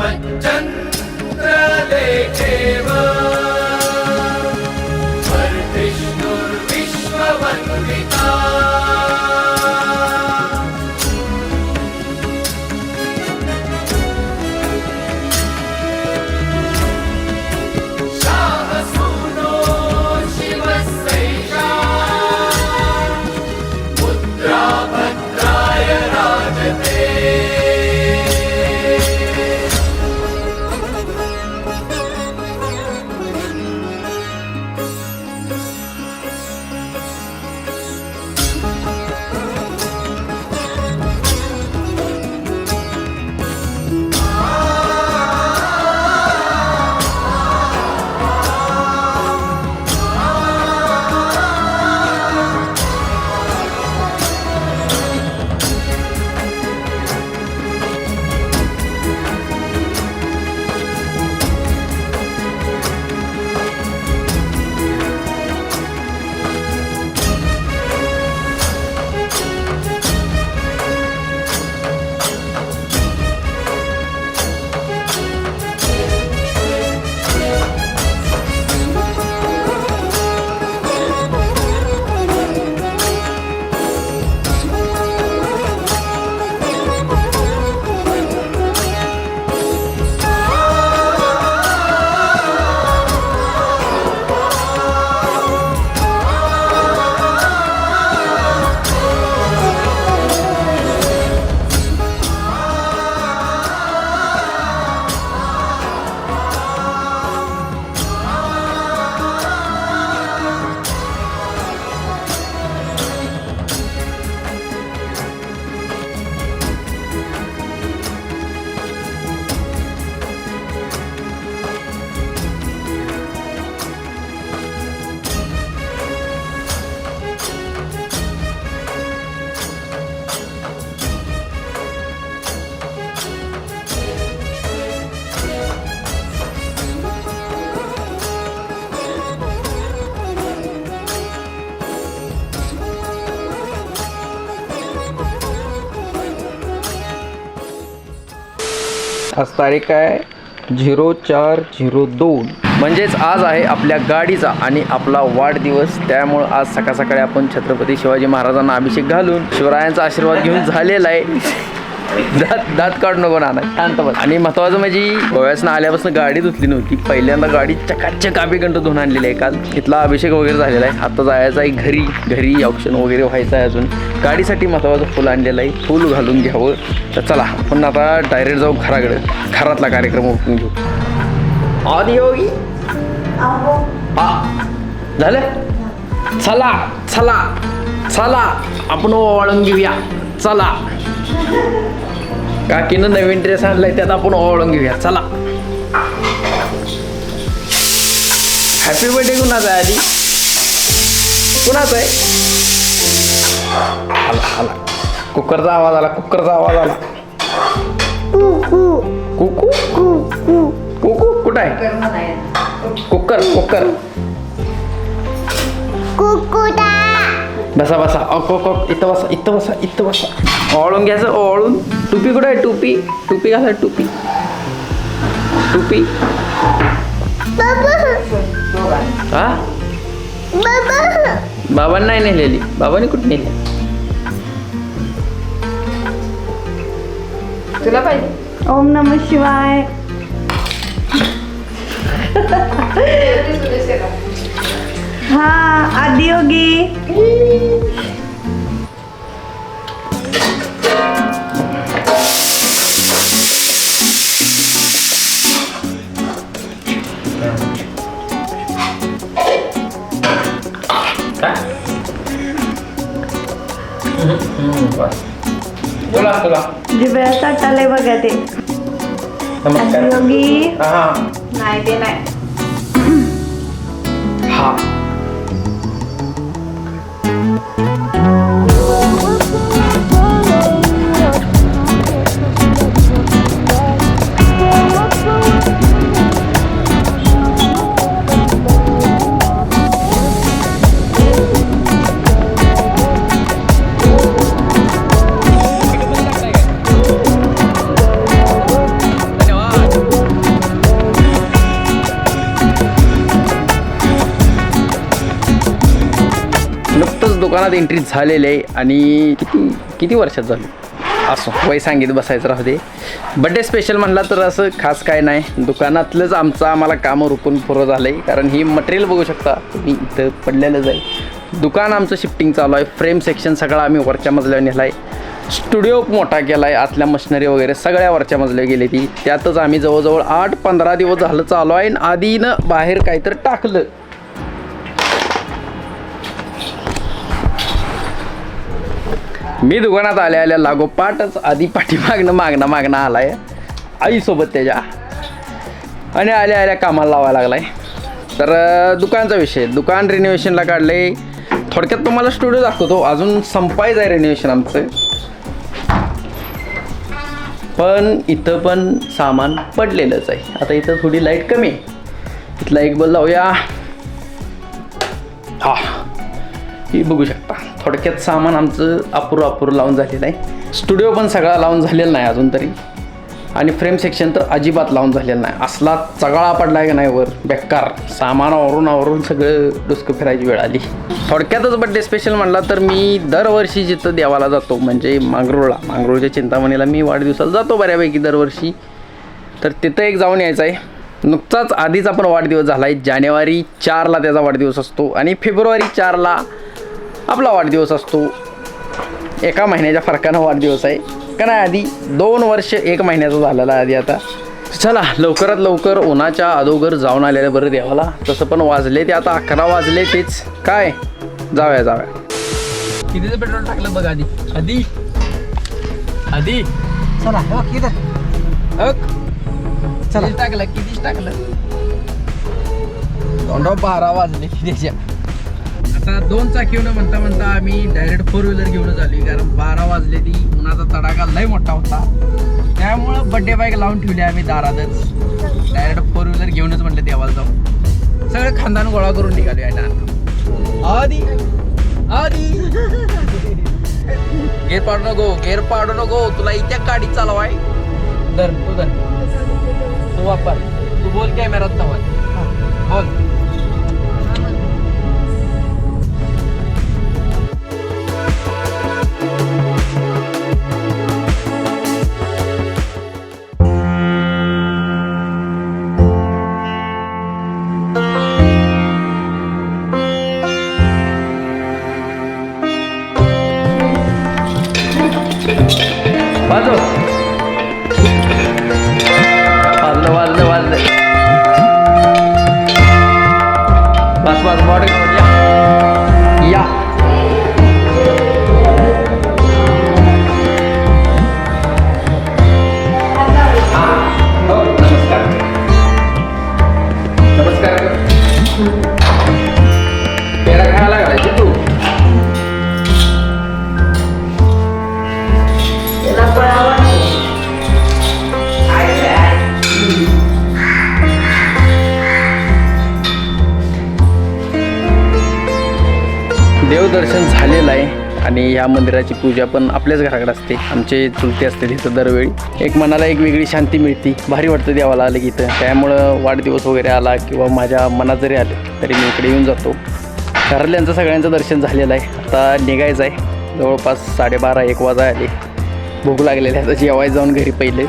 मच्चन्द्रलेखेव आज तारीख आहे झिरो चार झिरो दोन. म्हणजेच आज आहे आपल्या गाडीचा आणि आपला वाढदिवस. त्यामुळं आज सकाळ सकाळी आपण छत्रपती शिवाजी महाराजांना अभिषेक घालून शिवरायांचा आशीर्वाद घेऊन झालेला आहे. दात दात काढू नको नाना शांत बस. आणि महत्वाचं म्हणजे गोव्यासनं आल्यापासून गाडी धुतली नव्हती. पहिल्यांदा गाडी चकाचक आबेकंट धुवून आणलेली आहे. काल तिथला अभिषेक वगैरे झालेला आहे. आता जायचं आहे घरी. घरी औक्षण वगैरे व्हायचं आहे अजून. गाडीसाठी महत्वाचं फुल आणलेलं आहे. फुल घालून घ्यावं. तर चला आपण आता डायरेक्ट जाऊ घराकडे. घरातला कार्यक्रम उठून घेऊ. आधी योगी? हा. झालं? चला चला चला. आपण ओवाळून घेऊया. चला. काकीनं नवीन ड्रेस आणलाय त्यात आपण ओवाळून घेऊया. चला. हॅपी बर्थडे कुणाचा आहे आधी? कुणाचा आहे? आला आला. कुकरचा आवाज आला कुकरचा आवाज आला. कुकू? कुकू कुठं आहे? Cooker cooker. बसा बसा. अक अक इथं बसा इथं बसा इथं बसा. ओळून घ्यायचं ओळून. टुपी कुठं आहे? टुपी. टुपी घाला टुपी. टुपी. हा? बाबांनी नाही नेलेली. बाबांनी कुठे नेली? तुला पाहिजे? ओम नम शिवाय. हा आदियोगी तुला तुला जिब्याचा टाले बघा ते. नमस्कार. आदियोगी हा. नाही ते नाही. दुकानात एंट्री झालेली आहे आणि किती किती वर्षात झाली? असो वय सांगित बसायचं राहू दे. बड्डे स्पेशल म्हणला तर असं खास काय नाही. दुकानातलंच आमचं आम्हाला कामं रुकून पुरं झालं आहे कारण ही मटेरियल बघू शकता तुम्ही इथं पडलेलंच आहे. दुकान आमचं शिफ्टिंग चालू आहे. फ्रेम सेक्शन सगळं आम्ही वरच्या मजल्यावर नेला आहे स्टुडिओ मोठा केला आहे आतल्या मशिनरी वगैरे सगळ्या वरच्या मजल्यावर गेली ती. त्यातच आम्ही जवळजवळ आठ पंधरा दिवस झालं चालू आहे आणि आधीनं बाहेर काहीतरी टाकलं. मी दुकानात आल्या आल्या लागोपाठच आधी पाठीमागणं मागणं मागणं आलाय. आईसोबत त्याच्या. आणि आल्या आल्या कामाला लावायला लागलाय. तर दुकानचा विषय. दुकान रिनोव्हेशनला काढले थोडक्यात तुम्हाला स्टुडिओ दाखवतो. अजून संपायचं आहे रिनोव्हेशन आमचं. पण इथं पण सामान पडलेलंच आहे. आता इथं थोडी लाइट कमी आहे. इथला एक बल लावूया. हा. ही बघू शकता. थोडक्यात सामान आमचं अपुरं अपुरं लावून झालेलं आहे. स्टुडिओ पण सगळा लावून झालेला नाही अजून तरी. आणि फ्रेम सेक्शन तर अजिबात लावून झालेलं नाही. असला चगळा आहे का नाही वर? बेकार. सामान आवरून आवरून सगळं डुसकं फिरायची वेळ आली. थोडक्यातच बड्डे स्पेशल म्हणला तर मी दरवर्षी जिथं देवाला जातो म्हणजे मांगरूळला. मांगरूळच्या चिंतामणीला मी वाढदिवसाला जातो बऱ्यापैकी दरवर्षी. तर तिथं एक जाऊन यायचं आहे. नुकताच आधीच आपण वाढदिवस झाला आहे जानेवारी चारला त्याचा वाढदिवस असतो आणि फेब्रुवारी चारला आपला वाढदिवस असतो. एका महिन्याच्या फरकानं वाढदिवस आहे. का नाही आधी दोन वर्ष एक महिन्याचा झालेला आहे आधी आता. चला लवकरात लवकर उन्हाच्या अगोदर जाऊन आलेलं बरं देवाला. तसं पण वाजले ते आता अकरा वाजले तेच. काय? जाऊया जाऊया. कितीचं पेट्रोल टाकलं बघ आधी? आधी? आधी? चला हो चला. टाकलं? कितीच टाकलं? तोंडा बारा वाजले त्याच्या. आता दोन चाकीवून म्हणता म्हणता आम्ही डायरेक्ट फोर व्हीलर घेऊनच झाली कारण बारा वाजले ती. उन्हाचा तडाखा लय मोठा होता. त्यामुळं बड्डे बाईक लावून ठेवली आम्ही दारातच. डायरेक्ट फोर व्हीलर घेऊनच म्हणलं देवाला जाऊ सगळं खानदान गोळा करून निघालो यायला आधी आधी. गेअर पाडू नको गेअर पाडू नको. तुला इथे गाडी चालवाय. धर तू धर. तू वापर. तू बोल कॅमेरात तवर बोल. वाजव वाजलं वाजलं वाजलं बस बस बॉडी या दर्शन झालेलं आहे. आणि या मंदिराची पूजा पण आपल्याच घराकडे असते. आमचे चुलते असते तिथं दरवेळी. एक मनाला एक वेगळी शांती मिळते. भारी वाटतं देवाला आलं की इथं. त्यामुळं वाढदिवस वगैरे आला किंवा माझ्या मनात जरी आलं तरी मी इकडे येऊन जातो. घरातल्यांचं सगळ्यांचं दर्शन झालेलं आहे. आता निघायचं आहे. जवळपास साडेबारा एक वाजा आले. भूक लागलेली आहे. आता जेवायला जाऊन घरी पहिले.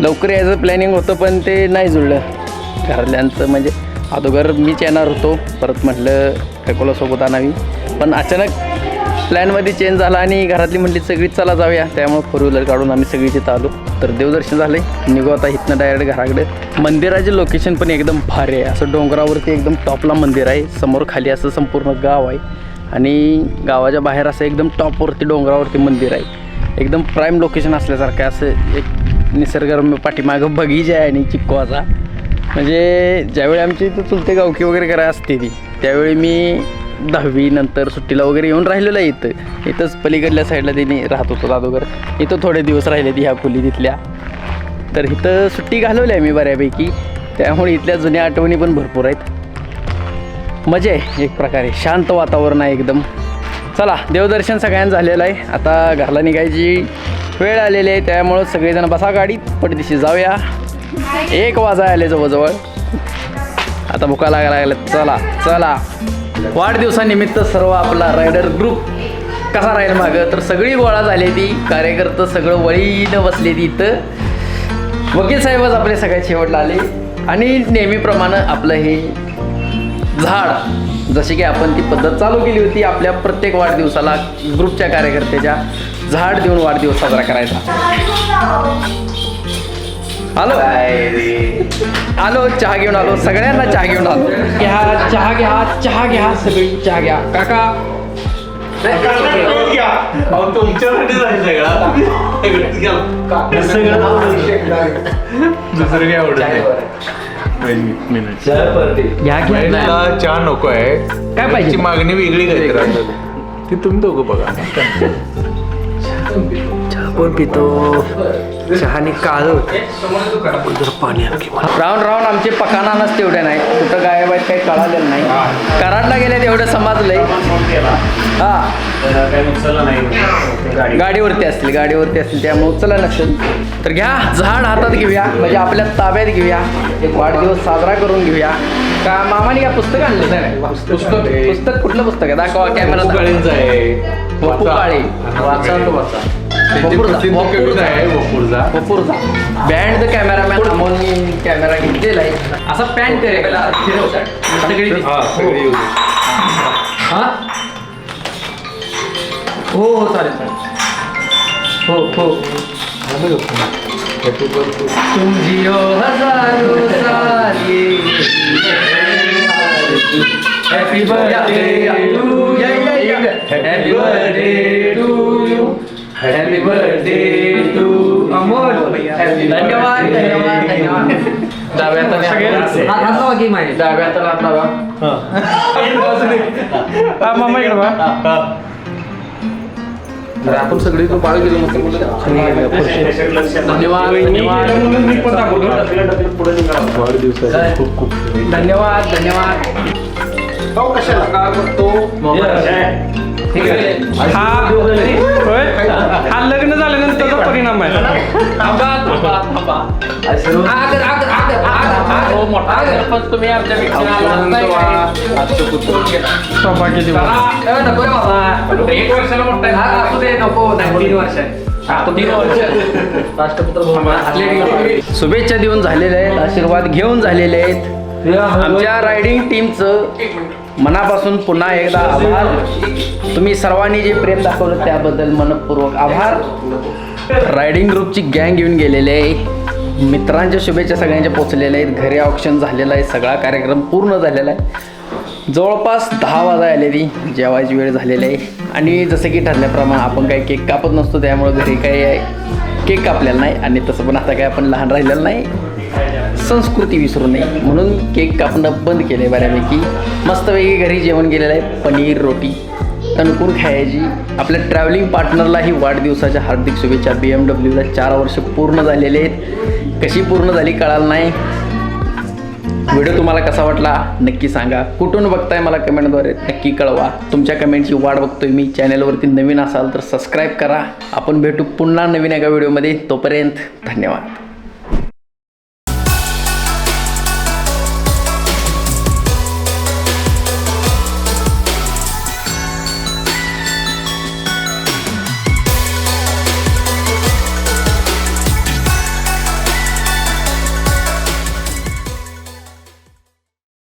लवकर यायचं प्लॅनिंग होतं पण ते नाही जुळलं. घरातल्यांचं म्हणजे अगोदर मीच येणार होतो. परत म्हटलं ककोलासोबत आणावी. पण अचानक प्लॅनमध्ये चेंज झाला आणि घरातली म्हटली सगळीच चला जाऊया. त्यामुळे फोर व्हीलर काढून आम्ही सगळी तिथं आलो. तर देवदर्शन झाले. निघू आता इथनं डायरेक्ट घराकडे. मंदिराचे लोकेशन पण एकदम भारी आहे. असं डोंगरावरती एकदम टॉपला मंदिर आहे. समोर खाली असं संपूर्ण गाव आहे. आणि गावाच्या बाहेर असं एकदम टॉपवरती डोंगरावरती मंदिर आहे. एकदम प्राईम लोकेशन असल्यासारखं असं एक निसर्गरम्य पाठीमागं बगीचा आहे आणि चिक्कोचा. म्हणजे ज्यावेळी आमची इथं चुलते गावकी वगैरे करायला असते ती त्यावेळी मी दहावीनंतर सुट्टीला वगैरे येऊन राहिलेलं आहे इथं. इथंच पलीकडल्या साईडला त्यांनी राहत होतो दादोगर. इथं थोडे दिवस राहिले ती ह्या खोली तिथल्या. तर इथं सुट्टी घालवली आहे मी बऱ्यापैकी. त्यामुळे इथल्या जुन्या आठवणी पण भरपूर आहेत. मजा आहे एक प्रकारे शांत वातावरण आहे एकदम. चला देवदर्शन सगळ्यांना झालेलं आहे. आता घरला निघायची वेळ आलेली आहे त्यामुळं सगळेजण बसा गाडीत. पडदिशी जाऊया. एक वाजा आले जवळजवळ. आता भुका लागायला लागल्या चला चला. वाढदिवसानिमित्त सर्व आपला रायडर ग्रुप कसा राहील मागं? तर सगळी गोळा झाली ती कार्यकर्ते सगळं वळीनं बसले ती इथं. वकील साहेबच आपले सगळ्यात शेवटला आले. आणि नेहमीप्रमाणे आपलं हे झाड जशी की आपण ती पद्धत चालू केली होती आपल्या प्रत्येक वाढदिवसाला ग्रुपच्या कार्यकर्त्याच्या झाड देऊन वाढदिवस साजरा करायचा. आलो? आलो चहा घेऊन आलो सगळ्यांना चहा घेऊन आलो. घ्या चहा घ्या चहा घ्या सगळी चहा घ्या. काका? तुमच्यासाठी जाईल दुसरं काय आवडत घ्या घ्या चहा नको आहे. काय पाहिजे? मागणी वेगळी काय ती तुम्ही दोघं बघा. कोण पितो. चहाने काळ राहून राहून आमचे पकानानच तेवढे नाही. कुठं गायब आहेत काही कळालेलं नाही. कराडला गेले तेवढं समजलंय हा. गाडीवरती असतील गाडीवरती असतील. त्यामुळे उचला नसेल तर घ्या झाड हातात घेऊया म्हणजे आपल्या ताब्यात घेऊया. एक वाढदिवस साजरा करून घेऊया. का मामाने काय पुस्तक आणलं? नाही पुस्तक पुस्तक कुठलं पुस्तक आहे? दाखवा कॅमेरा काळेंचं आहे. वपू काळे वाचा तो वाचा. त्यांची वपूरचा, प्रसिद्ध वपूरचा. कविता आहे वपूरचा भरपूरचा बँड द कॅमेरामॅन अमोलनी कॅमेरा घेतलेला आहे असा पॅन करे सगळी हा सगळी येऊ दे. हा? हो हो चालेल चालेल. हो हो. Happy birthday. तुम जियो हजारो साली happy birthday to happy birthday to you happy birthday to Amol धन्यवाद धन्यवाद धन्यवाद. डाव्या हात हात लावा की माहिती डाव्या तर हात लावा हा, मामा इकडे बघा. तर आपण सगळी तो बाळ गेलो मस्त धन्यवाद. धन्यवाद. वाढदिवसासाठी खूप खूप धन्यवाद धन्यवाद. काय करतो ठीक आहे. हा होय? हा लग्न झाल्यानंतरचा परिणाम आहे. हो मोठा आगर. पण तुम्ही आमच्या पेक्षा सौभाग्य दिवस. नको रे बाबा. एक वर्षाला मोठा आहे. हा असू दे नको. नाही तीन वर्ष तीन वर्ष राष्ट्रपुत्र शुभेच्छा देऊन झालेले आहेत आशीर्वाद घेऊन झालेले आहेत. आमच्या रायडिंग टीमचं मनापासून पुन्हा एकदा आभार. तुम्ही सर्वांनी जे प्रेम दाखवलं त्याबद्दल मनपूर्वक आभार. रायडिंग ग्रुपची गँग येऊन गेलेली आहे. मित्रांच्या शुभेच्छा सगळ्यांच्या पोचलेल्या आहेत. घरी ऑप्शन झालेलं आहे. सगळा कार्यक्रम पूर्ण झालेला आहे. जवळपास दहा वाजा आलेली. जेवायची वेळ झालेली आहे. आणि जसं की ठरल्याप्रमाणे आपण काही केक कापत नसतो त्यामुळे घरी काही केक कापलेला नाही. आणि तसं पण आता काय आपण लहान राहिलेलं नाही. संस्कृती विसरू नये. म्हणून केक कापणं बंद केलं आहे बऱ्यापैकी. मस्तपैकी घरी जेवण गेलेलं आहे पनीर रोटी. तणकूर खायची. आपल्या ट्रॅव्हलिंग पार्टनरलाही वाढदिवसाच्या हार्दिक शुभेच्छा. बी एम डब्ल्यूला चार वर्ष पूर्ण झालेले आहेत. कशी पूर्ण झाली कळाल नाही. व्हिडिओ तुम्हाला कसा वाटला नक्की सांगा. कुठून बघताय मला कमेंटद्वारे नक्की कळवा. तुमच्या कमेंटची वाट बघतोय मी. चॅनलवरती नवीन असाल तर सबस्क्राईब करा. आपण भेटू पुन्हा नवीन एका व्हिडिओमध्ये तोपर्यंत धन्यवाद.